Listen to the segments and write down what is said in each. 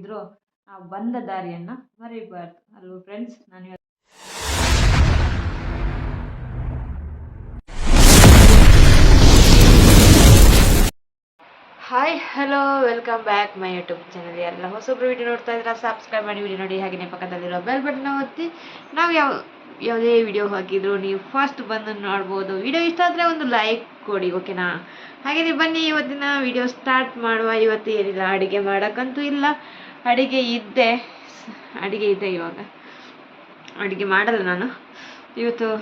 ಹಾಕಿದ್ರು ಆ ಬಂದ ದಾರಿಯನ್ನು ಮರಿಬಾರ್ದು. ಅಲ್ವ ಫ್ರೆಂಡ್ಸ್ ನಾನು hi hello welcome back my YouTube channel ಎಲ್ಲ ಹೊಸೊಬ್ರು ವಿಡಿಯೋ ನೋಡ್ತಾ ಇದ್ರೆ ಸಬ್ಸ್ಕ್ರೈಬ್ ಮಾಡಿ ವಿಡಿಯೋ ನೋಡಿ. ಹಾಗೆ ಪಕ್ಕದಲ್ಲಿರೋ ಬೆಲ್ ಬಟನ್ ಒತ್ತಿ. ನಾವು ಯಾವ ಯಾವುದೇ ವಿಡಿಯೋ ಹಾಕಿದ್ರು ನೀವು ಫಸ್ಟ್ ಬಂದು ನೋಡ್ಬೋದು. ವಿಡಿಯೋ ಇಷ್ಟ ಆದರೆ ಒಂದು ಲೈಕ್ ಕೊಡಿ ಓಕೆನಾ ಹಾಗೆಯೇ ಬನ್ನಿ, ಇವತ್ತಿನ ವಿಡಿಯೋ ಸ್ಟಾರ್ಟ್ ಮಾಡುವ. ಇವತ್ತು ಏನಿಲ್ಲ, ಅಡುಗೆ ಮಾಡೋಕ್ಕಂತೂ ಇಲ್ಲ. ಅಡುಗೆ ಇದ್ದೆ. ಅಡುಗೆ ಇದೆ ಇವಾಗ. ಅಡುಗೆ ಮಾಡಲ್ಲ ನಾನು. ಇವತ್ತು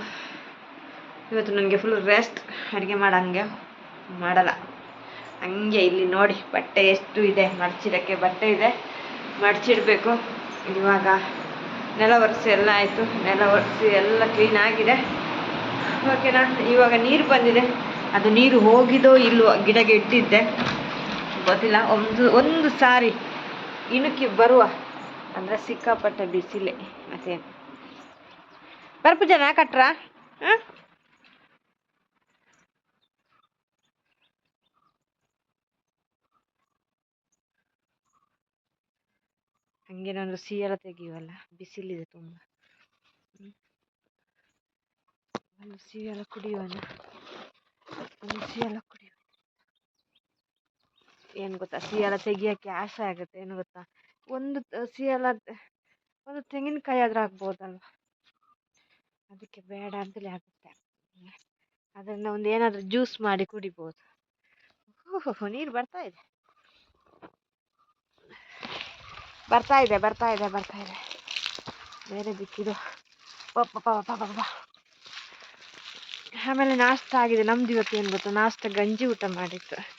ಇವತ್ತು ನನಗೆ ಫುಲ್ ರೆಸ್ಟ್ ಅಡುಗೆ ಮಾಡಂಗೆ ಮಾಡಲ್ಲ. ಹಂಗೆ ಇಲ್ಲಿ ನೋಡಿ, ಬಟ್ಟೆ ಎಷ್ಟು ಇದೆ. ಮಡ್ಚಿಡೋಕ್ಕೆ ಬಟ್ಟೆ ಇದೆ. ಮಡ್ಚಿಡಬೇಕು. ಇವಾಗ ನೆಲ ಒರೆಸಿ ಎಲ್ಲ ಆಯಿತು. ನೆಲ ಒರೆಸಿ ಎಲ್ಲ ಕ್ಲೀನ್ ಆಗಿದೆ. ಓಕೆನಾ ಇವಾಗ ನೀರು ಬಂದಿದೆ. ಅದು ನೀರು ಹೋಗಿದೋ ಇಲ್ವೋ ಗಿಡಕ್ಕೆ ಇಟ್ಟಿದ್ದೆ. ಗೊತ್ತಿಲ್ಲ. ಒಂದು ಒಂದು ಸಾರಿ ಇಣುಕಿ ಬರುವ ಅಂದ್ರೆ ಸಿಕ್ಕಾಪಟ್ಟೆ ಬಿಸಿಲೆ. ಮತ್ತೆ ಬರ್ಪು ಜನ ಕಟ್ರ? ಹಾಂ? ಹಂಗೇನಾದ್ರು ಸಿಹಿಯೆಲ್ಲ ತೆಗಿಯುವಲ್ಲ, ಬಿಸಿಲಿದೆ ತುಂಬ. ಒಂದು ಸಿಹಿಯೆಲ್ಲ ಕುಡಿಯುವನ? ಸಿಹಿಯೆಲ್ಲ ಕುಡಿಯುವ. ಏನು ಗೊತ್ತಾ ಸಿಹಿಯೆಲ್ಲ ತೆಗಿಯೋಕ್ಕೆ ಆಸೆ ಆಗುತ್ತೆ, ಏನು ಗೊತ್ತಾ? ಒಂದು ಸಿಹಿ ಒಂದು ತೆಂಗಿನಕಾಯಿ ಆದ್ರೂ ಆಗ್ಬೋದಲ್ವ? ಅದಕ್ಕೆ ಬೇಡ ಅಂತಲೇ ಆಗುತ್ತೆ. ಅದನ್ನ ಒಂದು ಏನಾದರೂ ಜ್ಯೂಸ್ ಮಾಡಿ ಕುಡಿಬೋದು. ಓಹೋ ನೀರು ಬರ್ತಾ ಇದೆ. ಬರ್ತಾ ಇದೆ ಬರ್ತಾ ಇದೆ ಬರ್ತಾ ಇದೆ. ಬೇರೆ ದಿಕ್ಕಿದು. ಆಮೇಲೆ ನಾಷ್ಟ ಆಗಿದೆ, ನಮ್ದು ಇವತ್ತು ಏನು ಗೊತ್ತು? ನಾಷ್ಟ ಗಂಜಿ ಊಟ ಮಾಡಿತ್ತು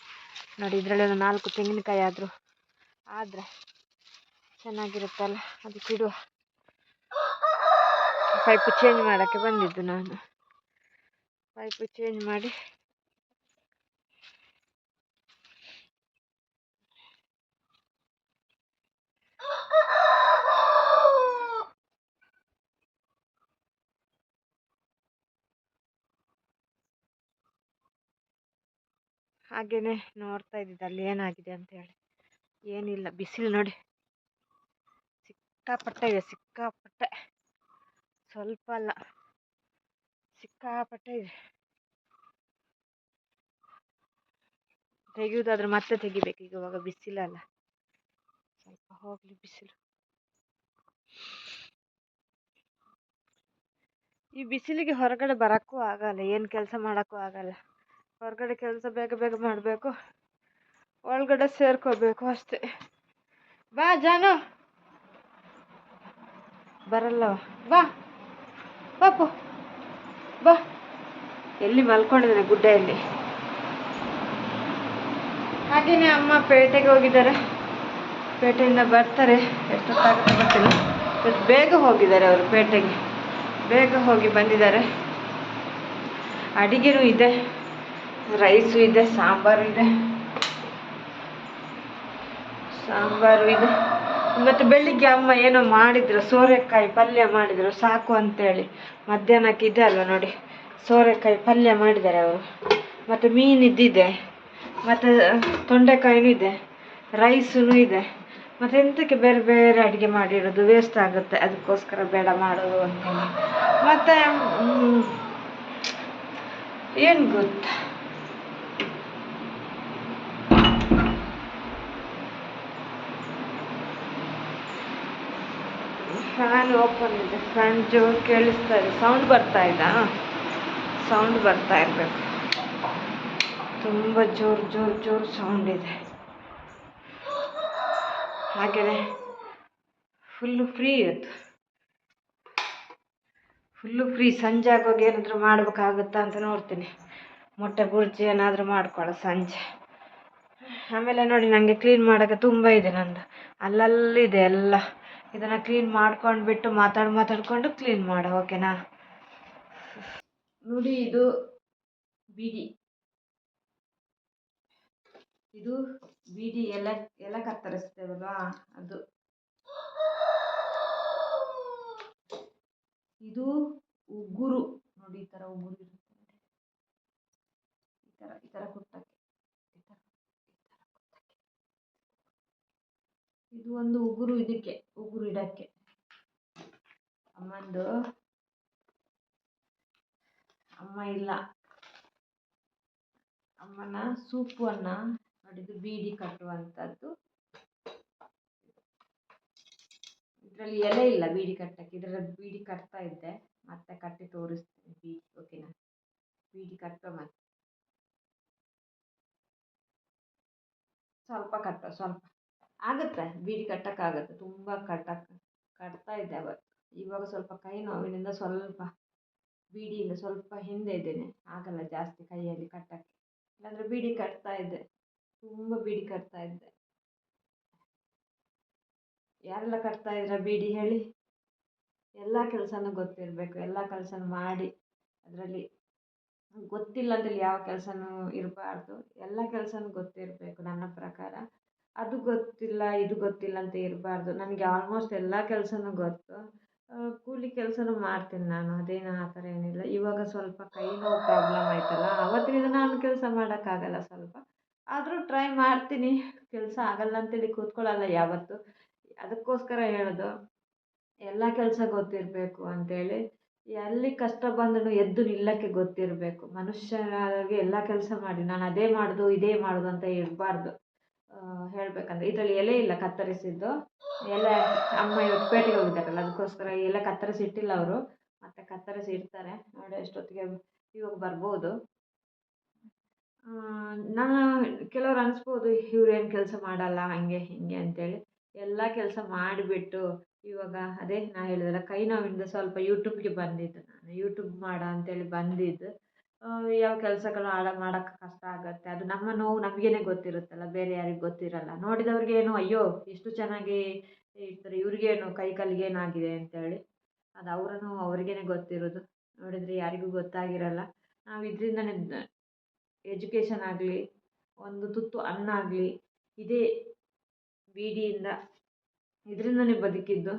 ನೋಡಿ, ಇದರಲ್ಲಿ ಒಂದು ನಾಲ್ಕು ತೆಂಗಿನಕಾಯಿ ಆದರೂ ಆದರೆ ಚೆನ್ನಾಗಿರುತ್ತಲ್ಲ? ಅದಕ್ಕೆ ಇಡುವ ಪೈಪು ಚೇಂಜ್ ಮಾಡೋಕ್ಕೆ ಬಂದಿದ್ದು ನಾನು. ಪೈಪು ಚೇಂಜ್ ಮಾಡಿ. ಹಾಗೇನೆ ನೋಡ್ತಾ ಇದ್ದಿದ್ದು ಅಲ್ಲಿ ಏನಾಗಿದೆ ಅಂತ ಹೇಳಿ. ಏನಿಲ್ಲ, ಬಿಸಿಲು ನೋಡಿ. ಸಿಕ್ಕಾಪಟ್ಟೆ ಇದೆ, ಸಿಕ್ಕಾಪಟ್ಟೆ. ಸ್ವಲ್ಪ ಅಲ್ಲ, ಸಿಕ್ಕಾಪಟ್ಟೆ ಇದೆ. ತೆಗೆಯೋದಾದ್ರೆ ಮತ್ತೆ ತೆಗಿಬೇಕು ಈಗ ಇವಾಗ ಬಿಸಿಲಲ್ಲ ಸ್ವಲ್ಪ ಹೋಗಲಿ ಬಿಸಿಲು. ಈ ಬಿಸಿಲಿಗೆ ಹೊರಗಡೆ ಬರೋಕ್ಕೂ ಆಗಲ್ಲ, ಏನು ಕೆಲಸ ಮಾಡೋಕ್ಕೂ ಆಗಲ್ಲ. ಹೊರಗಡೆ ಕೆಲಸ ಬೇಗ ಬೇಗ ಮಾಡಬೇಕು. ಒಳಗಡೆ ಸೇರ್ಕೋಬೇಕು ಅಷ್ಟೇ. ಬಾ ಜಾನು. ಬರಲ್ಲವ ಬಾ. ಪಾಪು ಬಾ. ಎಲ್ಲಿ ಮಲ್ಕೊಂಡಿದ್ದಾನೆ ಗುಡ್ಡೆಯಲ್ಲಿ? ಹಾಗೇನೆ ಅಮ್ಮ ಪೇಟೆಗೆ ಹೋಗಿದ್ದಾರೆ. ಪೇಟೆಯಿಂದ ಬರ್ತಾರೆ. ಎಷ್ಟೊತ್ತಾಗುತ್ತೆ ಬರ್ತೀನಿ ಇವತ್ತು ಬೇಗ ಹೋಗಿದ್ದಾರೆ ಅವರು ಪೇಟೆಗೆ. ಬೇಗ ಹೋಗಿ ಬಂದಿದ್ದಾರೆ. ಅಡಿಗೆನೂ ಇದೆ. ರೈಸು ಇದೆ, ಸಾಂಬಾರು ಇದೆ. ಸಾಂಬಾರು ಇದೆ. ಮತ್ತು ಬೆಳಿಗ್ಗೆ ಅಮ್ಮ ಏನೋ ಮಾಡಿದ್ರು, ಸೋರೆಕಾಯಿ ಪಲ್ಯ ಮಾಡಿದರು, ಸಾಕು ಅಂತೇಳಿ. ಮಧ್ಯಾಹ್ನಕ್ಕೆ ಇದೆ ಅಲ್ವ ನೋಡಿ, ಸೋರೆಕಾಯಿ ಪಲ್ಯ ಮಾಡಿದ್ದಾರೆ ಅವರು. ಮತ್ತು ಮೀನು ಇದ್ದಿದೆ ಮತ್ತು ತೊಂಡೆಕಾಯಿನೂ ಇದೆ. ರೈಸೂ ಇದೆ. ಮತ್ತು ಎಂತಕ್ಕೆ ಬೇರೆ ಬೇರೆ ಅಡುಗೆ ಮಾಡಿರೋದು? ವೇಸ್ಟ್ ಆಗುತ್ತೆ. ಅದಕ್ಕೋಸ್ಕರ ಬೇಡ ಮಾಡೋದು ಅಂತೇಳಿ. ಮತ್ತು ಏನು ಗೊತ್ತಾ? ಫ್ಯಾನ್ ಓಪನ್ ಇದೆ. ಫ್ಯಾನ್ ಜೋರು ಕೇಳಿಸ್ತಾ ಇದೆ. ಸೌಂಡ್ ಬರ್ತಾ ಇದ್ದಾ ಸೌಂಡ್ ಬರ್ತಾ ಇರಬೇಕು. ತುಂಬ ಜೋರು ಜೋರು ಜೋರು ಸೌಂಡ್ ಇದೆ. ಹಾಗೆಯೇ ಫುಲ್ಲು ಫ್ರೀ ಇವತ್ತು. Full free. ಸಂಜೆ ಆಗೋಗಿ ಏನಾದರೂ ಮಾಡ್ಬೇಕಾಗುತ್ತಾ ಅಂತ ನೋಡ್ತೀನಿ. ಮೊಟ್ಟೆ ಬುರ್ಜಿ ಏನಾದರೂ ಮಾಡ್ಕೊಳ್ಳೋ ಸಂಜೆ. ಆಮೇಲೆ ನೋಡಿ ನನಗೆ ಕ್ಲೀನ್ ಮಾಡೋಕ್ಕೆ ತುಂಬ ಇದೆ ನಂದು. ಅಲ್ಲಲ್ಲಿದೆ ಎಲ್ಲ. ಇದನ್ನು ಕ್ಲೀನ್ ಮಾಡ್ಕೊಂಡ್ಬಿಟ್ಟು ಮಾತಾಡಿ ಮಾತಾಡ್ಕೊಂಡು ಕ್ಲೀನ್ ಮಾಡೋ ಓಕೆನಾ ನೋಡಿ ಇದು ಬಿಡಿ. ಇದು ಬಿಡಿ ಎಲ್ಲ ಎಲ್ಲ ಕತ್ತರಿಸ್ತೇವಲ್ವಾ? ಅದು. ಇದು ಉಗುರು. ನೋಡಿ ಈ ಥರ ಉಗುರು ಇರುತ್ತೆ. ಈ ಥರ ಈ ಥರ ಕುಟ್ಟಕ್ಕೆ ಈ ಥರ ಈ ಥರ ಕುಟ್ಟಕ್ಕೆ ಇದು ಒಂದು ಉಗುರು ಇದಕ್ಕೆ, ಉಗುರು ಇಡಕ್ಕೆ. ಅಮ್ಮಂದು ಅಮ್ಮ ಇಲ್ಲ. ಅಮ್ಮನ ಸೂಪನ್ನು ನೋಡಿದ್ದು ಬೀಡಿ ಕಟ್ಟುವಂಥದ್ದು ಇದರಲ್ಲಿ ಎಲೆ ಇಲ್ಲ ಬೀಡಿ ಕಟ್ಟಕ್ಕೆ, ಇದರಲ್ಲಿ ಬೀಡಿ ಕಟ್ತಾ ಇದ್ದೆ. ಮತ್ತೆ ಕಟ್ಟಿ ತೋರಿಸ್ತೀನಿ ಬೀಡಿ ಓಕೆನಾ ಬೀಡಿ ಕಟ್ಟೋ ಮತ್ತೆ. ಸ್ವಲ್ಪ ಕಟ್ಟೋ ಸ್ವಲ್ಪ. ಆಗುತ್ತೆ, ಬೀಡಿ ಕಟ್ಟೋಕ್ಕಾಗತ್ತೆ ತುಂಬ ಕಟ್ಟಕ್ಕೆ ಕಟ್ತಾ ಇದ್ದೆ ಅವತ್ತು. ಇವಾಗ ಸ್ವಲ್ಪ ಕೈ ನೋವಿನಿಂದ ಸ್ವಲ್ಪ ಬೀಡಿಯಿಂದ ಸ್ವಲ್ಪ ಹಿಂದೆ ಇದ್ದೇನೆ, ಆಗಲ್ಲ ಜಾಸ್ತಿ ಕೈಯಲ್ಲಿ ಕಟ್ಟಕ್ಕೆ. ಇಲ್ಲಾಂದರೆ ಬೀಡಿ ಕಟ್ತಾ ಇದ್ದೆ, ತುಂಬ ಬೀಡಿ ಕಟ್ತಾ ಇದ್ದೆ. ಯಾರೆಲ್ಲ ಕಟ್ತಾ ಇದ್ರ ಬೀಡಿ ಹೇಳಿ? ಎಲ್ಲ ಕೆಲಸನೂ ಗೊತ್ತಿರಬೇಕು, ಎಲ್ಲ ಕೆಲಸನೂ ಮಾಡಿ, ಅದರಲ್ಲಿ ಗೊತ್ತಿಲ್ಲ ಅಂತೇಳಿ ಯಾವ ಕೆಲಸನೂ ಇರಬಾರ್ದು, ಎಲ್ಲ ಕೆಲಸನೂ ಗೊತ್ತಿರಬೇಕು ನನ್ನ ಪ್ರಕಾರ. ಅದು ಗೊತ್ತಿಲ್ಲ, ಇದು ಗೊತ್ತಿಲ್ಲ ಅಂತ ಇರಬಾರ್ದು. ನನಗೆ ಆಲ್ಮೋಸ್ಟ್ ಎಲ್ಲ ಕೆಲಸನೂ ಗೊತ್ತು. ಕೂಲಿ ಕೆಲಸನೂ ಮಾಡ್ತೀನಿ ನಾನು. ಅದೇನು ಆ ಥರ ಏನಿಲ್ಲ. ಇವಾಗ ಸ್ವಲ್ಪ ಕೈ ನೋವು ಪ್ರಾಬ್ಲಮ್ ಆಯ್ತಲ್ಲ. ಆವತ್ತಿನಿಂದ ನಾನು ಕೆಲಸ ಮಾಡೋಕ್ಕಾಗಲ್ಲ ಸ್ವಲ್ಪ. ಆದರೂ ಟ್ರೈ ಮಾಡ್ತೀನಿ. ಕೆಲಸ ಆಗಲ್ಲ ಅಂತೇಳಿ ಕೂತ್ಕೊಳ್ಳಲ್ಲ ಯಾವತ್ತೂ. ಅದಕ್ಕೋಸ್ಕರ ಹೇಳೋದು, ಎಲ್ಲ ಕೆಲಸ ಗೊತ್ತಿರಬೇಕು ಅಂತೇಳಿ. ಎಲ್ಲಿ ಕಷ್ಟ ಬಂದರೂ ಎದ್ದು ನಿಲ್ಲಕ್ಕೆ ಗೊತ್ತಿರಬೇಕು. ಮನುಷ್ಯರಾಗಿ ಎಲ್ಲ ಕೆಲಸ ಮಾಡಿ. ನಾನು ಅದೇ ಮಾಡೋದು, ಇದೇ ಮಾಡೋದು ಅಂತ ಇರಬಾರ್ದು. ಹೇಳಬೇಕಂದ್ರೆ ಇದರಲ್ಲಿ ಎಲೆ ಇಲ್ಲ, ಕತ್ತರಿಸಿದ್ದು. ಎಲೆ, ಅಮ್ಮ ಇವತ್ತು ಪೇಟೆಗೆ ಹೋಗಿದ್ದಾರಲ್ಲ, ಅದಕ್ಕೋಸ್ಕರ ಎಲೆ ಕತ್ತರಿಸಿ ಇಟ್ಟಿಲ್ಲ ಅವರು. ಮತ್ತೆ ಕತ್ತರಿಸಿ ಇಡ್ತಾರೆ. ನೋಡಿ, ಎಷ್ಟೊತ್ತಿಗೆ ಇವಾಗ ಬರ್ಬೋದು. ನಾನು ಕೆಲವ್ರು ಅನಿಸ್ಬೋದು ಇವ್ರೇನು ಕೆಲಸ ಮಾಡಲ್ಲ, ಹಂಗೆ, ಹಿಂಗೆ ಅಂತೇಳಿ. ಎಲ್ಲ ಕೆಲಸ ಮಾಡಿಬಿಟ್ಟು ಇವಾಗ ಅದೇ ನಾ ಹೇಳಿದೆಲ್ಲ, ಕೈ ನೋವಿಂದ ಸ್ವಲ್ಪ ಯೂಟ್ಯೂಬ್ಗೆ ಬಂದಿದ್ದು ನಾನು. ಯೂಟ್ಯೂಬ್ ಮಾಡು ಅಂತೇಳಿ ಬಂದಿದ್ದು. ಯಾವ ಕೆಲಸಗಳು ಆಡ ಮಾಡೋಕ್ಕೆ ಕಷ್ಟ ಆಗುತ್ತೆ. ಅದು ನಮ್ಮ ನೋವು ನಮಗೇನೆ ಗೊತ್ತಿರುತ್ತಲ್ಲ, ಬೇರೆ ಯಾರಿಗೆ ಗೊತ್ತಿರಲ್ಲ. ನೋಡಿದವ್ರಿಗೇನು ಅಯ್ಯೋ, ಇಷ್ಟು ಚೆನ್ನಾಗಿ ಇರ್ತಾರೆ ಇವ್ರಿಗೇನು ಕೈ ಕಾಲಿಗೆ ಏನಾಗಿದೆ? ಅಂತೇಳಿ. ಅದು ಅವರ ನೋವು ಅವ್ರಿಗೇನೆ ಗೊತ್ತಿರೋದು. ನೋಡಿದರೆ ಯಾರಿಗೂ ಗೊತ್ತಾಗಿರಲ್ಲ. ನಾವು ಇದರಿಂದನೇ ಎಜುಕೇಷನ್ ಆಗಲಿ, ಒಂದು ತುತ್ತು ಅನ್ನ ಆಗಲಿ, ಇದೇ ಬೀಡಿಯಿಂದ ಇದರಿಂದನೇ ಬದುಕಿದ್ದು.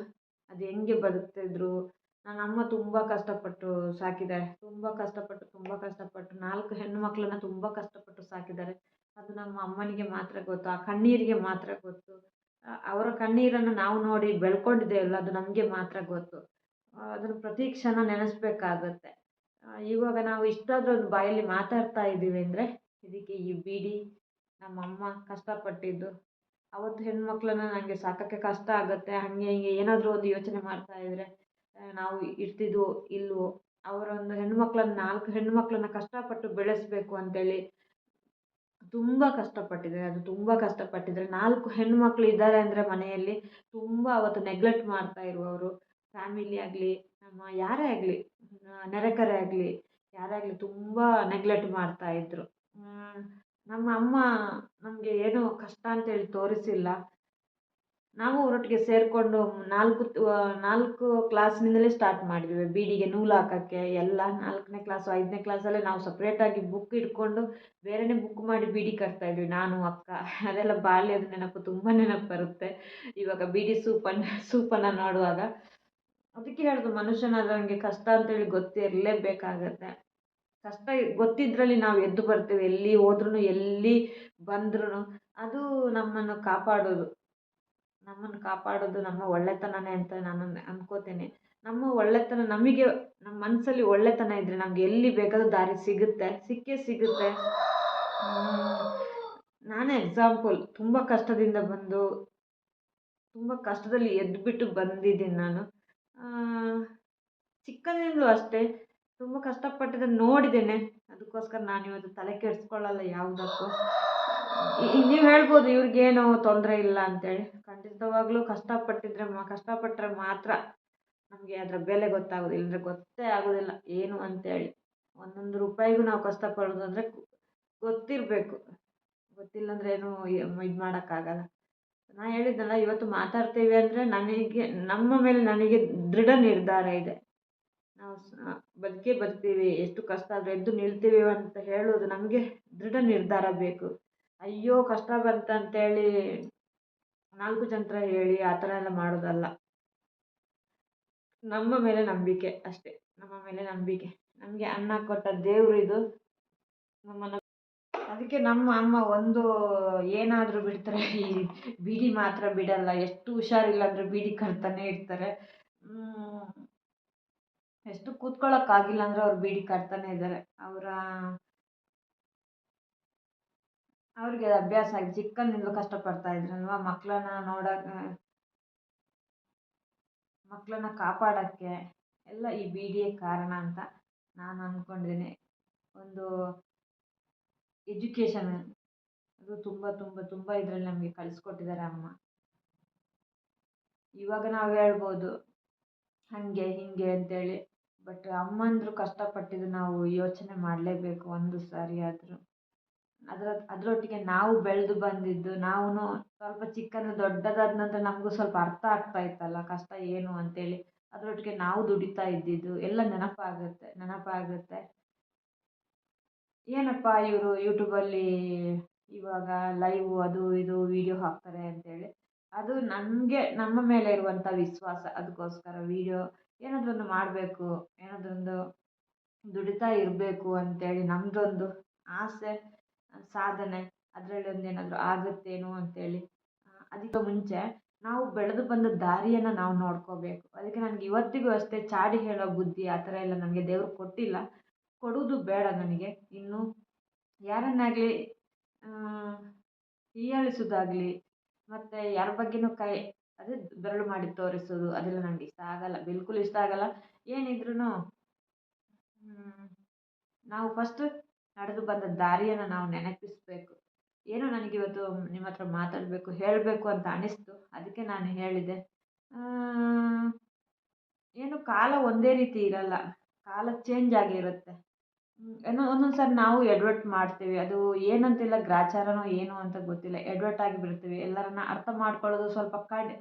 ಅದು ಹೆಂಗೆ ಬದುಕ್ತಿದ್ರು ನನ್ನ ಅಮ್ಮ ತುಂಬ ಕಷ್ಟಪಟ್ಟು ಸಾಕಿದ್ದಾರೆ ತುಂಬ ಕಷ್ಟಪಟ್ಟು ತುಂಬ ಕಷ್ಟಪಟ್ಟು, ನಾಲ್ಕು ಹೆಣ್ಣು ಮಕ್ಕಳನ್ನ ತುಂಬ ಕಷ್ಟಪಟ್ಟು ಸಾಕಿದ್ದಾರೆ. ಅದು ನಮ್ಮ ಅಮ್ಮನಿಗೆ ಮಾತ್ರ ಗೊತ್ತು, ಆ ಕಣ್ಣೀರಿಗೆ ಮಾತ್ರ ಗೊತ್ತು. ಅವರ ಕಣ್ಣೀರನ್ನು ನಾವು ನೋಡಿ ಬೆಳ್ಕೊಂಡಿದ್ದೇವಲ್ಲ, ಅದು ನಮಗೆ ಮಾತ್ರ ಗೊತ್ತು. ಅದನ್ನು ಪ್ರತಿ ಕ್ಷಣ ನೆನೆಸ್ಬೇಕಾಗುತ್ತೆ. ಇವಾಗ ನಾವು ಇಷ್ಟಾದರೂ ಒಂದು ಬಾಯಲ್ಲಿ ಮಾತಾಡ್ತಾ ಇದ್ದೀವಿ ಅಂದರೆ, ಇದಕ್ಕೆ ಈ ಬೀಡಿ, ನಮ್ಮಮ್ಮ ಕಷ್ಟಪಟ್ಟಿದ್ದು. ಅವತ್ತು ಹೆಣ್ಮಕ್ಳನ್ನ ನನಗೆ ಸಾಕೋಕ್ಕೆ ಕಷ್ಟ ಆಗುತ್ತೆ, ಹಾಗೆ ಹೀಗೆ ಏನಾದರೂ ಒಂದು ಯೋಚನೆ ಮಾಡ್ತಾ ಇದ್ದರೆ ನಾವು ಇರ್ತಿದ್ವೋ ಇಲ್ಲವೋ ಅವರೊಂದು ಹೆಣ್ಮಕ್ಳನ್ನ, ನಾಲ್ಕು ಹೆಣ್ಮಕ್ಳನ್ನ ಕಷ್ಟಪಟ್ಟು ಬೆಳೆಸಬೇಕು ಅಂತೇಳಿ ತುಂಬ ಕಷ್ಟಪಟ್ಟಿದ್ದಾರೆ. ಅದು ತುಂಬ ಕಷ್ಟಪಟ್ಟಿದ್ದಾರೆ. ನಾಲ್ಕು ಹೆಣ್ಮಕ್ಳು ಇದ್ದಾರೆ ಅಂದರೆ ಮನೆಯಲ್ಲಿ ತುಂಬ ಅವತ್ತು ನೆಗ್ಲೆಕ್ಟ್ ಮಾಡ್ತಾ ಇರುವವರು. ಫ್ಯಾಮಿಲಿ ಆಗಲಿ, ನಮ್ಮ ಯಾರೇ ಆಗಲಿ ನೆರೆಕರೆ ಆಗಲಿ, ಯಾರೇ ಆಗಲಿ ತುಂಬ ನೆಗ್ಲೆಕ್ಟ್ ಮಾಡ್ತಾ ಇದ್ದರು ನಮ್ಮ ಅಮ್ಮ ನಮಗೆ ಏನೂ ಕಷ್ಟ ಅಂತೇಳಿ ತೋರಿಸಿಲ್ಲ. ನಾವು ಅವರೊಟ್ಟಿಗೆ ಸೇರಿಕೊಂಡು ನಾಲ್ಕು ನಾಲ್ಕು ಕ್ಲಾಸ್ನಿಂದಲೇ ಸ್ಟಾರ್ಟ್ ಮಾಡಿದ್ವಿ. ಬೀಡಿಗೆ ನೂಲು ಹಾಕೋಕ್ಕೆ ಎಲ್ಲ ನಾಲ್ಕನೇ ಕ್ಲಾಸು ಐದನೇ ಕ್ಲಾಸಲ್ಲೇ ನಾವು ಸಪ್ರೇಟಾಗಿ ಬುಕ್ ಇಟ್ಕೊಂಡು ಬೇರೆಯೇ ಬುಕ್ ಮಾಡಿ ಬೀಡಿ ಕಟ್ತಾಯಿದ್ವಿ ನಾನು, ಅಕ್ಕ, ಅದೆಲ್ಲ ಬಾಲ್ಯದ ನೆನಪು ತುಂಬ ನೆನಪು ಬರುತ್ತೆ. ಇವಾಗ ಬೀಡಿ ಸೂಪನ್ನು ಸೂಪನ್ನು ನೋಡುವಾಗ. ಅದಕ್ಕೆ ಹೇಳೋದು ಮನುಷ್ಯನಾದವಂಗೆ ಕಷ್ಟ ಅಂತೇಳಿ ಗೊತ್ತಿರಲೇಬೇಕಾಗತ್ತೆ. ಕಷ್ಟ ಗೊತ್ತಿದ್ರಲ್ಲಿ ನಾವು ಎದ್ದು ಬರ್ತೇವೆ. ಎಲ್ಲಿ ಹೋದ್ರೂ ಎಲ್ಲಿ ಬಂದ್ರೂ ಅದು ನಮ್ಮನ್ನು ಕಾಪಾಡೋದು. ನಮ್ಮನ್ನು ಕಾಪಾಡೋದು ನಮ್ಮ ಒಳ್ಳೆತನನೇ ಅಂತ ನಾನು ಅಂದ್ಕೋತೀನಿ ನಮ್ಮ ಒಳ್ಳೆತನ ನಮಗೆ ನಮ್ಮ ಮನಸ್ಸಲ್ಲಿ ಒಳ್ಳೆತನ ಇದ್ದರೆ ನಮ್ಗೆ ಎಲ್ಲಿ ಬೇಕಾದರೂ ದಾರಿ ಸಿಗುತ್ತೆ, ಸಿಕ್ಕೇ ಸಿಗುತ್ತೆ. ನಾನೇ ಎಕ್ಸಾಂಪಲ್ ತುಂಬ ಕಷ್ಟದಿಂದ ಬಂದು, ತುಂಬ ಕಷ್ಟದಲ್ಲಿ ಎದ್ದುಬಿಟ್ಟು ಬಂದಿದ್ದೀನಿ ನಾನು. ಚಿಕ್ಕಂದಿನಿಂದಲೂ ಅಷ್ಟೇ, ತುಂಬ ಕಷ್ಟಪಟ್ಟಿದ್ದನ್ನು ನೋಡಿದ್ದೇನೆ. ಅದಕ್ಕೋಸ್ಕರ ನಾನು ಇವತ್ತು ತಲೆ ಕೆಡಿಸ್ಕೊಳ್ಳಲ್ಲ ಯಾವುದಕ್ಕೂ. ನೀವು ಹೇಳ್ಬೋದು ಇವ್ರಿಗೇನು ತೊಂದರೆ ಇಲ್ಲ ಅಂತೇಳಿ. ಖಂಡಿತವಾಗ್ಲೂ ಕಷ್ಟಪಟ್ಟಿದ್ರೆ ಮಾ ಕಷ್ಟಪಟ್ಟರೆ ಮಾತ್ರ ನಮಗೆ ಅದರ ಬೆಲೆ ಗೊತ್ತಾಗೋದು ಇಲ್ಲಾಂದ್ರೆ ಗೊತ್ತೇ ಆಗೋದಿಲ್ಲ. ಏನು ಅಂತೇಳಿ. ಒಂದೊಂದು ರೂಪಾಯಿಗೂ ನಾವು ಕಷ್ಟಪಡೋದು ಅಂದರೆ ಗೊತ್ತಿರಬೇಕು. ಗೊತ್ತಿಲ್ಲ ಅಂದರೆ ಏನು ಇದು ಮಾಡೋಕ್ಕಾಗಲ್ಲ. ನಾ ಹೇಳಿದ್ನಲ್ಲ ಇವತ್ತು ಮಾತಾಡ್ತೀವಿ ಅಂದರೆ ನನಗೆ ನಮ್ಮ ಮೇಲೆ ನನಗೆ ದೃಢ ನಿರ್ಧಾರ ಇದೆ. ನಾವು ಬದುಕೇ ಬರ್ತೀವಿ ಎಷ್ಟು ಕಷ್ಟ ಆದರೂ ಎದ್ದು ನಿಲ್ತೀವಿ ಅಂತ ಹೇಳೋದು ನಮಗೆ ದೃಢ ನಿರ್ಧಾರ ಬೇಕು. ಅಯ್ಯೋ ಕಷ್ಟ ಬಂತಂತೇಳಿ ನಾಲ್ಕು ಜನರ ಹೇಳಿ ಆ ಥರ ಎಲ್ಲ ಮಾಡೋದಲ್ಲ. ನಮ್ಮ ಮೇಲೆ ನಂಬಿಕೆ ಅಷ್ಟೇ. ನಮ್ಮ ಮೇಲೆ ನಂಬಿಕೆ. ನಮಗೆ ಅನ್ನ ಕೊಟ್ಟ ದೇವರು ಇದು. ನಮ್ಮನ್ನು ಅದಕ್ಕೆ ನಮ್ಮ ಅಮ್ಮ ಒಂದು ಏನಾದರೂ ಬಿಡ್ತಾರೆ. ಈ ಬೀಡಿ ಮಾತ್ರ ಬಿಡಲ್ಲ. ಎಷ್ಟು ಹುಷಾರಿಲ್ಲ ಅಂದರೆ ಬೀಡಿ ಕಟ್ತಾನೆ ಇರ್ತಾರೆ. ಎಷ್ಟು ಕೂತ್ಕೊಳ್ಳೋಕ್ಕಾಗಿಲ್ಲ ಅಂದರೆ ಅವ್ರು ಬೀಡಿ ಕಟ್ತಾನೆ ಇದ್ದಾರೆ. ಅವರ ಅವ್ರಿಗೆ ಅಭ್ಯಾಸ ಆಗಿ ಚಿಕ್ಕಂದಿನಿಂದಲೂ ಕಷ್ಟಪಡ್ತಾ ಇದ್ರಲ್ವ? ಮಕ್ಕಳನ್ನ ನೋಡೋಕೆ ಮಕ್ಕಳನ್ನ ಕಾಪಾಡೋಕ್ಕೆ ಎಲ್ಲ ಈ ಬೀಡಿಯೇ ಕಾರಣ ಅಂತ ನಾನು ಅಂದ್ಕೊಂಡಿದ್ದೀನಿ ಒಂದು ಎಜುಕೇಷನ್ ಅದು ತುಂಬ ತುಂಬ ತುಂಬ ಇದರಲ್ಲಿ ನಮಗೆ ಕಲಿಸ್ಕೊಟ್ಟಿದ್ದಾರೆ ಅಮ್ಮ. ಇವಾಗ ನಾವು ಹೇಳ್ಬೋದು, ಹಾಗೆ, ಹೀಗೆ ಅಂತೇಳಿ. ಬಟ್ ಅಮ್ಮಂದಿರು ಕಷ್ಟಪಟ್ಟಿದ್ದು ನಾವು ಯೋಚನೆ ಮಾಡಲೇಬೇಕು ಒಂದು ಸಾರಿ ಅದರ, ಅದರೊಟ್ಟಿಗೆ ನಾವು ಬೆಳೆದು ಬಂದಿದ್ದು ನಾವೂ ಸ್ವಲ್ಪ ಚಿಕ್ಕಂದು ದೊಡ್ಡದಾದ ನಂತರ ನಮಗೂ ಸ್ವಲ್ಪ ಅರ್ಥ ಆಗ್ತಾ ಇತ್ತಲ್ಲ, ಕಷ್ಟ ಏನು ಅಂತೇಳಿ. ಅದರೊಟ್ಟಿಗೆ ನಾವು ದುಡಿತಾ ಇದ್ದಿದ್ದು, ಎಲ್ಲ ನೆನಪಾಗುತ್ತೆ ನೆನಪಾಗುತ್ತೆ. ಏನಪ್ಪ ಇವರು ಯೂಟ್ಯೂಬಲ್ಲಿ ಇವಾಗ ಲೈವ್ ಅದು ಇದು ವೀಡಿಯೋ ಹಾಕ್ತಾರೆ ಅಂತೇಳಿ. ಅದು ನಮಗೆ, ನಮ್ಮ ಮೇಲೆ ಇರುವಂಥ ವಿಶ್ವಾಸ ಅದಕ್ಕೋಸ್ಕರ ವೀಡಿಯೋ ಏನಾದ್ರೊಂದು ಮಾಡಬೇಕು, ಏನಾದರೊಂದು ದುಡಿತಾ ಇರಬೇಕು ಅಂತೇಳಿ ನಮ್ಮದೊಂದು ಆಸೆ. ಸಾಧನೆ, ಅದರಲ್ಲಿ ಒಂದು ಏನಾದರೂ ಆಗುತ್ತೇನೋ ಅಂತೇಳಿ. ಅದಕ್ಕೆ ಮುಂಚೆ ನಾವು ಬೆಳೆದು ಬಂದ ದಾರಿಯನ್ನು ನಾವು ನೋಡ್ಕೋಬೇಕು. ಅದಕ್ಕೆ ನನಗೆ ಇವತ್ತಿಗೂ ಅಷ್ಟೇ ಚಾಡಿ ಹೇಳೋ ಬುದ್ಧಿ ಆ ಥರ ಎಲ್ಲ ನನಗೆ ದೇವರು ಕೊಟ್ಟಿಲ್ಲ. ಕೊಡುವುದು ಬೇಡ ನನಗೆ. ಇನ್ನು ಯಾರನ್ನಾಗಲಿ ಹೀಯಾಳಿಸೋದಾಗಲಿ ಮತ್ತು ಯಾರ ಬಗ್ಗೆನೂ ಕೈ, ಅದೇ ಬೆರಳು ಮಾಡಿ ತೋರಿಸೋದು ಅದೆಲ್ಲ ನನಗೆ ಇಷ್ಟ ಆಗಲ್ಲ. ಬಿಲ್ಕುಲ್ ಇಷ್ಟ ಆಗಲ್ಲ. ಏನಿದ್ರೂ ನಾವು ಫಸ್ಟ್ ನಡೆದು ಬಂದ ದಾರಿಯನ್ನು ನಾವು ನೆನಪಿಸಬೇಕು. ಏನೋ ನನಗಿವತ್ತು ನಿಮ್ಮ ಹತ್ರ ಮಾತಾಡಬೇಕು, ಹೇಳಬೇಕು ಅಂತ ಅನಿಸ್ತು. ಅದಕ್ಕೆ ನಾನು ಹೇಳಿದೆ. ಏನು ಕಾಲ ಒಂದೇ ರೀತಿ ಇರಲ್ಲ. ಕಾಲ ಚೇಂಜ್ ಆಗಿರುತ್ತೆ ಏನೋ ಒಂದೊಂದು ಸಾರಿ ನಾವು ಎಡ್ವರ್ಟ್ ಮಾಡ್ತೀವಿ. ಅದು ಏನಂತಿಲ್ಲ, ಗ್ರಾಚಾರನೋ ಏನು ಅಂತ ಗೊತ್ತಿಲ್ಲ. ಎಡ್ವರ್ಟ್ ಆಗಿಬಿಡ್ತೀವಿ ಎಲ್ಲರನ್ನ ಅರ್ಥ ಮಾಡ್ಕೊಳ್ಳೋದು ಸ್ವಲ್ಪ ಕಡೆ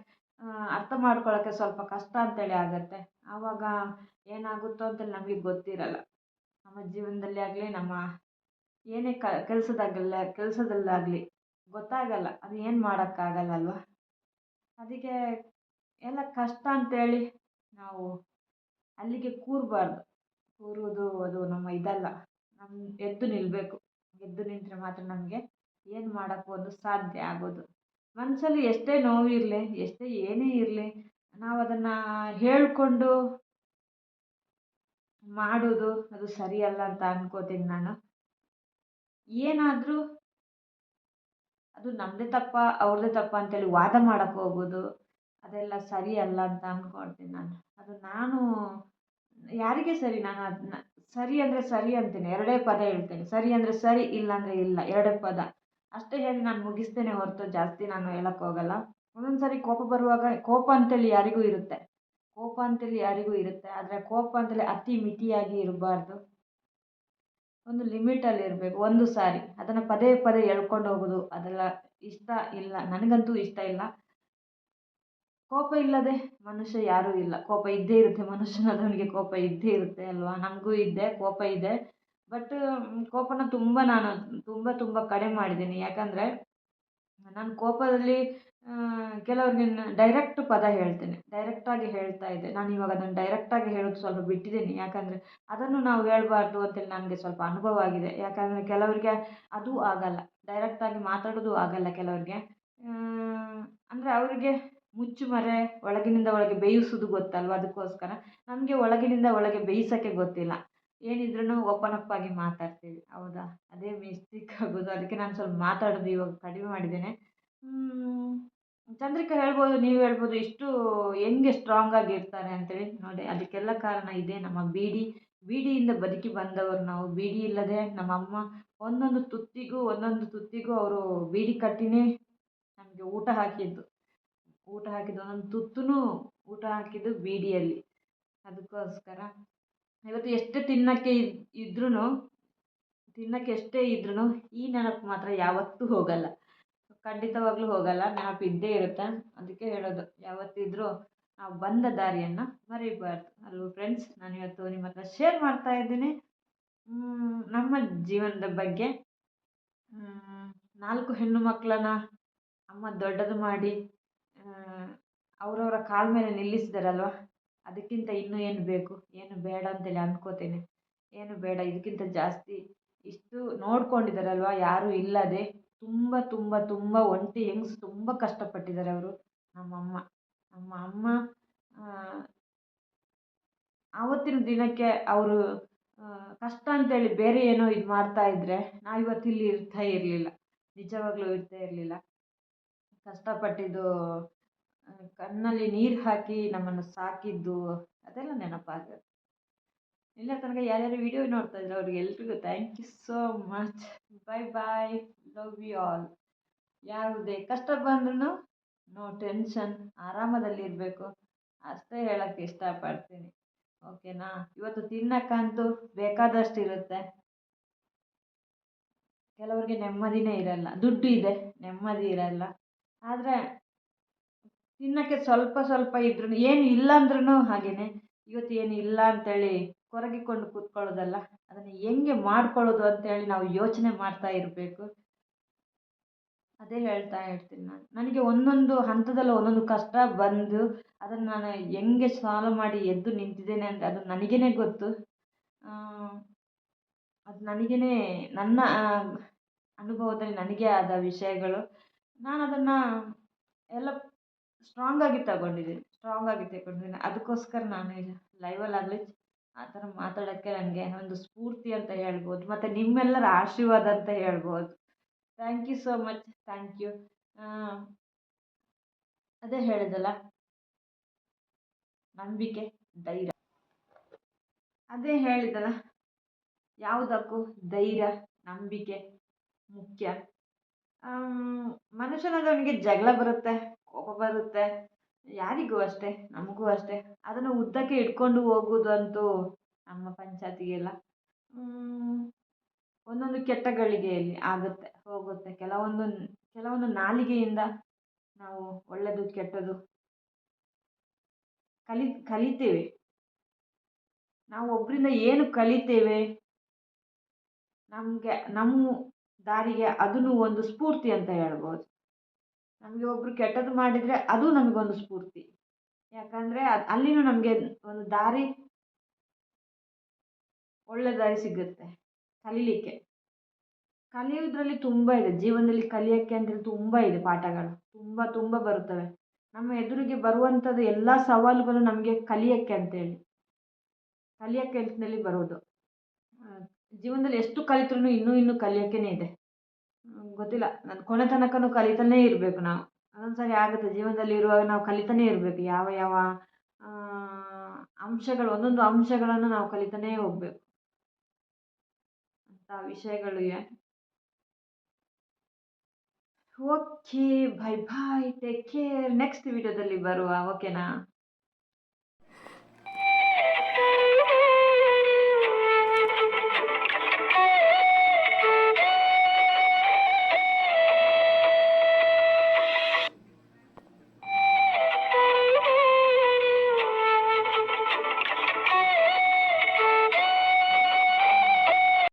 ಅರ್ಥ ಮಾಡ್ಕೊಳ್ಳೋಕ್ಕೆ ಸ್ವಲ್ಪ ಕಷ್ಟ ಅಂತೇಳಿ ಆಗುತ್ತೆ. ಆವಾಗ ಏನಾಗುತ್ತೋ ಅಂತೇಳಿ ನಮಗೆ ಗೊತ್ತಿರಲ್ಲ. ನಮ್ಮ ಜೀವನದಲ್ಲಿ ಆಗಲಿ, ನಮ್ಮ ಏನೇ ಕ, ಕೆಲಸದಾಗಲ್ಲ, ಕೆಲಸದಲ್ಲಾಗಲಿ ಗೊತ್ತಾಗಲ್ಲ, ಅದು ಏನು ಮಾಡೋಕ್ಕಾಗಲ್ಲ ಅಲ್ವಾ ಅದಕ್ಕೆ ಎಲ್ಲ ಕಷ್ಟ ಅಂತೇಳಿ ನಾವು ಅಲ್ಲಿಗೆ ಕೂರಬಾರ್ದು. ಕೂರೋದು ಅದು ನಮ್ಮ ಇದಲ್ಲ. ನಮ್ಮ ಎದ್ದು ನಿಲ್ಲಬೇಕು ಎದ್ದು ನಿಂತರೆ ಮಾತ್ರ ನಮಗೆ ಏನು ಮಾಡೋಕ್ಕೂ ಒಂದು ಸಾಧ್ಯ ಆಗೋದು. ಮನಸ್ಸಲ್ಲಿ ಎಷ್ಟೇ ನೋವಿರಲಿ, ಎಷ್ಟೇ ಏನೇ ಇರಲಿ ನಾವು ಅದನ್ನು ಹೇಳಿಕೊಂಡು ಮಾಡೋದು ಅದು ಸರಿಯಲ್ಲ ಅಂತ ಅನ್ಕೋತೀನಿ ನಾನು. ಏನಾದರೂ ಅದು ನಮ್ಮದೇ ತಪ್ಪಾ ಅವ್ರದ್ದೇ ತಪ್ಪಾ ಅಂತೇಳಿ ವಾದ ಮಾಡಕ್ಕೆ ಹೋಗೋದು ಅದೆಲ್ಲ ಸರಿ ಅಲ್ಲ ಅಂತ ಅಂದ್ಕೊಳ್ತೀನಿ ನಾನು. ಅದು ನಾನು ಯಾರಿಗೆ ಸರಿ? ನಾನು ಅದನ್ನ ಸರಿ ಅಂದರೆ ಸರಿ ಅಂತೀನಿ. ಎರಡೇ ಪದ ಹೇಳ್ತೀನಿ. ಸರಿ ಅಂದರೆ ಸರಿ ಇಲ್ಲ ಅಂದರೆ ಇಲ್ಲ. ಎರಡೇ ಪದ. ಅಷ್ಟೇ ಹೇಳಿ ನಾನು ಮುಗಿಸ್ತೇನೆ ಹೊರತು. ಜಾಸ್ತಿ ನಾನು ಹೇಳೋಕ್ಕೋಗಲ್ಲ ಹೋಗಲ್ಲ. ಒಂದೊಂದು ಸಾರಿ ಕೋಪ ಬರುವಾಗ ಕೋಪ ಅಂತೇಳಿ ಯಾರಿಗೂ ಇರುತ್ತೆ. ಕೋಪ ಅಂತೇಳಿ ಯಾರಿಗೂ ಇರುತ್ತೆ. ಆದರೆ ಕೋಪ ಅಂತೇಳಿ ಅತಿ ಮಿತಿಯಾಗಿ ಇರಬಾರ್ದು. ಒಂದು ಲಿಮಿಟಲ್ಲಿ ಇರಬೇಕು, ಒಂದು ಸಾರಿ. ಅದನ್ನು ಪದೇ ಪದೇ ಎಳ್ಕೊಂಡು ಹೋಗೋದು, ಅದೆಲ್ಲ ಇಷ್ಟ ಇಲ್ಲ, ನನಗಂತೂ ಇಷ್ಟ ಇಲ್ಲ. ಕೋಪ ಇಲ್ಲದೆ ಮನುಷ್ಯ ಯಾರೂ ಇಲ್ಲ. ಕೋಪ ಇದ್ದೇ ಇರುತ್ತೆ ಮನುಷ್ಯನಾದವನಿಗೆ, ಕೋಪ ಇದ್ದೇ ಇರುತ್ತೆ ಅಲ್ವಾ? ನಮಗೂ ಇದೆ, ಕೋಪ ಇದೆ. ಬಟ್ ಕೋಪನ ತುಂಬ ನಾನು ತುಂಬ ತುಂಬ ಕಡೆ ಮಾಡಿದ್ದೀನಿ. ಯಾಕಂದರೆ, ನಾನು ಕೋಪದಲ್ಲಿ ಕೆಲವ್ರಿಗೆ ಡೈರೆಕ್ಟ್ ಪದ ಹೇಳ್ತೇನೆ. ಡೈರೆಕ್ಟಾಗಿ ಹೇಳ್ತಾ ಇದ್ದೆ ನಾನು ಇವಾಗ ಅದನ್ನು ಡೈರೆಕ್ಟಾಗಿ ಹೇಳೋದು ಸ್ವಲ್ಪ ಬಿಟ್ಟಿದ್ದೀನಿ. ಯಾಕಂದರೆ ಅದನ್ನು ನಾವು ಹೇಳಬಾರ್ದು ಅಂತೇಳಿ ನನಗೆ ಸ್ವಲ್ಪ ಅನುಭವ ಆಗಿದೆ. ಯಾಕಂದರೆ ಕೆಲವರಿಗೆ ಅದು ಆಗಲ್ಲ. ಡೈರೆಕ್ಟಾಗಿ ಮಾತಾಡೋದು ಆಗಲ್ಲ ಕೆಲವರಿಗೆ. ಅಂದರೆ ಅವರಿಗೆ ಮುಚ್ಚುಮರೆ, ಒಳಗಿನಿಂದ ಒಳಗೆ ಬೇಯಿಸೋದು ಗೊತ್ತಲ್ವ ಅದಕ್ಕೋಸ್ಕರ? ನಮಗೆ ಒಳಗಿನಿಂದ ಒಳಗೆ ಬೇಯಿಸೋಕ್ಕೆ ಗೊತ್ತಿಲ್ಲ. ಏನಿದ್ರೂ ಓಪನ್ ಅಪ್ ಆಗಿ ಮಾತಾಡ್ತೀವಿ. ಹೌದಾ? ಅದೇ ಮಿಸ್ಟೇಕ್ ಆಗೋದು. ಅದಕ್ಕೆ ನಾನು ಸ್ವಲ್ಪ ಮಾತಾಡೋದು ಇವಾಗ ಕಡಿಮೆ ಮಾಡಿದ್ದೇನೆ. ಚಂದ್ರಿಕಾ ಹೇಳ್ಬೋದು, ನೀವು ಹೇಳ್ಬೋದು, ಇಷ್ಟು ಹೆಂಗೆ ಸ್ಟ್ರಾಂಗ್ ಅಂತ ಅಂತೇಳಿ ನೋಡಿ. ಅದಕ್ಕೆಲ್ಲ ಕಾರಣ ಇದೆ ನಮ್ಮ ಬೀಡಿ. ಬೀಡಿಯಿಂದ ಬದುಕಿ ಬಂದವರು ನಾವು. ಬೀಡಿ ಇಲ್ಲದೆ ನಮ್ಮ ಅಮ್ಮ ಒಂದೊಂದು ತುತ್ತಿಗೂ ಒಂದೊಂದು ತುತ್ತಿಗೂ ಅವರು ಬೀಡಿ ಕಟ್ಟಿನೇ ನಮಗೆ ಊಟ ಹಾಕಿದ್ದು. ಊಟ ಹಾಕಿದ್ದು, ಒಂದೊಂದು ತುತ್ತೂ ಊಟ ಹಾಕಿದ್ದು ಬೀಡಿಯಲ್ಲಿ. ಅದಕ್ಕೋಸ್ಕರ ಇವತ್ತು ಎಷ್ಟು ತಿನ್ನೋಕ್ಕೆ ಇದ್ರೂ ತಿನ್ನೋಕ್ಕೆ ಎಷ್ಟೇ ಇದ್ರೂ ಈ ನೆನಪು ಮಾತ್ರ ಯಾವತ್ತೂ ಹೋಗಲ್ಲ. ಖಂಡಿತವಾಗ್ಲೂ ಹೋಗಲ್ಲ, ನೆನಪು ಇದ್ದೇ ಇರುತ್ತೆ. ಅದಕ್ಕೆ ಹೇಳೋದು, ಯಾವತ್ತಿದ್ರೂ ನಾವು ಬಂದ ದಾರಿಯನ್ನು ಮರಿಬಾರ್ದು. ಅಲ್ವ ಫ್ರೆಂಡ್ಸ್ ನಾನು ಇವತ್ತು ನಿಮ್ಮ ಹತ್ರ ಶೇರ್ ಮಾಡ್ತಾ ಇದ್ದೀನಿ. ನಮ್ಮ ಜೀವನದ ಬಗ್ಗೆ ನಾಲ್ಕು ಹೆಣ್ಣು ಮಕ್ಕಳನ್ನ ಅಮ್ಮ ದೊಡ್ಡದು ಮಾಡಿ ಅವರವರ ಕಾಲ ಮೇಲೆ ನಿಲ್ಲಿಸಿದಾರಲ್ವ? ಅದಕ್ಕಿಂತ ಇನ್ನೂ ಏನು ಬೇಕು? ಏನು ಬೇಡ ಅಂತೇಳಿ ಅಂದ್ಕೋತೇನೆ ಏನು ಬೇಡ, ಇದಕ್ಕಿಂತ ಜಾಸ್ತಿ ಇಷ್ಟು ನೋಡ್ಕೊಂಡಿದ್ದಾರಲ್ವ ಯಾರೂ ಇಲ್ಲದೆ. ತುಂಬ ತುಂಬ ತುಂಬ ಒಂಟಿ ಹೆಂಗ್ಸು ತುಂಬ ಕಷ್ಟಪಟ್ಟಿದ್ದಾರೆ ಅವರು. ನಮ್ಮಮ್ಮ ನಮ್ಮ ಅಮ್ಮ ಆವತ್ತಿನ ದಿನಕ್ಕೆ ಅವರು ಕಷ್ಟ ಅಂತೇಳಿ ಬೇರೆ ಏನೋ ಇದು ಮಾಡ್ತಾ ಇದ್ದರೆ ನಾವಿವತ್ತು ಇಲ್ಲಿ ಇರ್ತಾ ಇರಲಿಲ್ಲ. ನಿಜವಾಗ್ಲೂ ಇರ್ತಾ ಇರಲಿಲ್ಲ. ಕಷ್ಟಪಟ್ಟಿದ್ದು ಕಣ್ಣಲ್ಲಿ ನೀರು ಹಾಕಿ ನಮ್ಮನ್ನು ಸಾಕಿದ್ದು ಅದೆಲ್ಲ ನೆನಪಾಗುತ್ತೆ ಇಲ್ಲ ತನಕ ಯಾರ್ಯಾರು ವಿಡಿಯೋ ನೋಡ್ತಾ ಇದ್ರೆ ಅವ್ರಿಗೆ ಎಲ್ರಿಗೂ thank you so much bye bye love you all ಯಾವುದೇ ಕಷ್ಟ ಬಂದ್ರೂ ನೋ ಟೆನ್ಷನ್ ಆರಾಮದಲ್ಲಿರಬೇಕು. ಅಷ್ಟೇ ಹೇಳೋಕ್ಕೆ ಇಷ್ಟಪಡ್ತೀನಿ. ಓಕೆನಾ ಇವತ್ತು ತಿನ್ನಕ್ಕಂತೂ ಬೇಕಾದಷ್ಟು ಇರುತ್ತೆ ಕೆಲವ್ರಿಗೆ ನೆಮ್ಮದಿನೇ ಇರಲ್ಲ. ದುಡ್ಡು ಇದೆ, ನೆಮ್ಮದಿ ಇರಲ್ಲ. ಆದರೆ ತಿನ್ನೋಕ್ಕೆ ಸ್ವಲ್ಪ ಸ್ವಲ್ಪ ಇದ್ರೂ ಏನು ಇಲ್ಲ ಅಂದ್ರೂ ಹಾಗೇನೆ. ಇವತ್ತು ಏನು ಇಲ್ಲ ಅಂತೇಳಿ ಕೊರಗಿಕೊಂಡು ಕೂತ್ಕೊಳ್ಳೋದಲ್ಲ, ಅದನ್ನು ಹೆಂಗೆ ಮಾಡ್ಕೊಳ್ಳೋದು ಅಂತೇಳಿ ನಾವು ಯೋಚನೆ ಮಾಡ್ತಾ ಇರಬೇಕು. ಅದೇ ಹೇಳ್ತಾ ಇರ್ತೀನಿ ನಾನು. ನನಗೆ ಒಂದೊಂದು ಹಂತದಲ್ಲಿ ಒಂದೊಂದು ಕಷ್ಟ ಬಂದು ಅದನ್ನು ನಾನು ಹೆಂಗೆ ಸಾಲ್ವ್ ಮಾಡಿ ಎದ್ದು ನಿಂತಿದ್ದೇನೆ ಅಂತ ಅದು ನನಗೇನೆ ಗೊತ್ತು. ಅದು ನನಗೇನೆ ನನ್ನ ಅನುಭವದಲ್ಲಿ ನನಗೆ ಆದ ವಿಷಯಗಳು. ನಾನು ಅದನ್ನು ಎಲ್ಲ ಸ್ಟ್ರಾಂಗಾಗಿ ತಗೊಂಡಿದ್ದೀನಿ. ಸ್ಟ್ರಾಂಗಾಗಿ ತಗೊಂಡಿದ್ದೀನಿ. ಅದಕ್ಕೋಸ್ಕರ ನಾನು ಈಗ ಲೈವಲ್ಲಾಗಲಿ ಆ ಥರ ಮಾತಾಡೋಕ್ಕೆ ನನಗೆ ಒಂದು ಸ್ಫೂರ್ತಿ ಅಂತ ಹೇಳ್ಬೋದು, ಮತ್ತು ನಿಮ್ಮೆಲ್ಲರ ಆಶೀರ್ವಾದ ಅಂತ ಹೇಳ್ಬೋದು. Thank you so much thank you ಅದೇ ಹೇಳಿದಲ್ಲ ನಂಬಿಕೆ, ಧೈರ್ಯ. ಅದೇ ಹೇಳಿದಲ್ಲ ಯಾವುದಕ್ಕೂ ಧೈರ್ಯ, ನಂಬಿಕೆ ಮುಖ್ಯ. ಮನುಷ್ಯನಾದವನಿಗೆ ಜಗಳ ಬರುತ್ತೆ, ಕೋಪ ಬರುತ್ತೆ, ಯಾರಿಗೂ ಅಷ್ಟೇ, ನಮಗೂ ಅಷ್ಟೇ. ಅದನ್ನು ಉದ್ದಕ್ಕೆ ಇಟ್ಕೊಂಡು ಹೋಗೋದಂತೂ ನಮ್ಮ ಪಂಚಾಯತಿಗೆಲ್ಲ ಒಂದೊಂದು ಕೆಟ್ಟ ಗಳಿಗೆಯಲ್ಲಿ ಆಗುತ್ತೆ, ಹೋಗುತ್ತೆ. ಕೆಲವೊಂದು ಕೆಲವೊಂದು ನಾಲಿಗೆಯಿಂದ ನಾವು ಒಳ್ಳೆಯದು ಕೆಟ್ಟದು ಕಲಿ, ಕಲಿತೇವೆ. ನಾವು ಒಬ್ಬರಿಂದ ಏನು ಕಲಿತೇವೆ? ನಮಗೆ ನಮ್ಮ ದಾರಿಗೆ ಅದೂ ಒಂದು ಸ್ಫೂರ್ತಿ ಅಂತ ಹೇಳ್ಬೋದು. ನಮಗೆ ಒಬ್ಬರು ಕೆಟ್ಟದ್ದು ಮಾಡಿದರೆ ಅದು ನಮಗೊಂದು ಸ್ಫೂರ್ತಿ. ಯಾಕಂದರೆ ಅದು ಅಲ್ಲಿಯೂ ನಮಗೆ ಒಂದು ದಾರಿ, ಒಳ್ಳೆ ದಾರಿ ಸಿಗುತ್ತೆ. ಕಲೀಲಿಕ್ಕೆ. ಕಲಿಯೋದ್ರಲ್ಲಿ ತುಂಬ ಇದೆ. ಜೀವನದಲ್ಲಿ ಕಲಿಯೋಕ್ಕೆ ಅಂದರೆ ತುಂಬ ಇದೆ ಪಾಠಗಳು. ತುಂಬ ತುಂಬ ಬರುತ್ತವೆ. ನಮ್ಮ ಎದುರಿಗೆ ಬರುವಂಥದ್ದು ಎಲ್ಲ ಸವಾಲುಗಳು ನಮಗೆ ಕಲಿಯೋಕ್ಕೆ ಅಂತೇಳಿ. ಕಲಿಯೋಕ್ಕೆ ಅಂತೇಳಿ ಬರೋದು. ಜೀವನದಲ್ಲಿ ಎಷ್ಟು ಕಲಿತ್ರೂ ಇನ್ನೂ ಇನ್ನೂ ಕಲಿಯೋಕ್ಕೇ ಇದೆ. ಗೊತ್ತಿಲ್ಲ. ನಾನು ಕೊನೆ ತನಕನೂ ಕಲಿತಾನೇ ಇರಬೇಕು ನಾವು. ಅದೊಂದು ಸಾರಿ ಆಗುತ್ತೆ. ಜೀವನದಲ್ಲಿ ಇರುವಾಗ ನಾವು ಕಲಿತಾನೇ ಇರಬೇಕು. ಯಾವ ಯಾವ ಅಂಶಗಳು, ಒಂದೊಂದು ಅಂಶಗಳನ್ನು ನಾವು ಕಲಿತಾನೇ ಹೋಗಬೇಕು. ವಿಷಯಗಳಿವೆ okay bye bye take care next ವಿಡಿಯೋದಲ್ಲಿ ಬರುವ ಓಕೆನಾ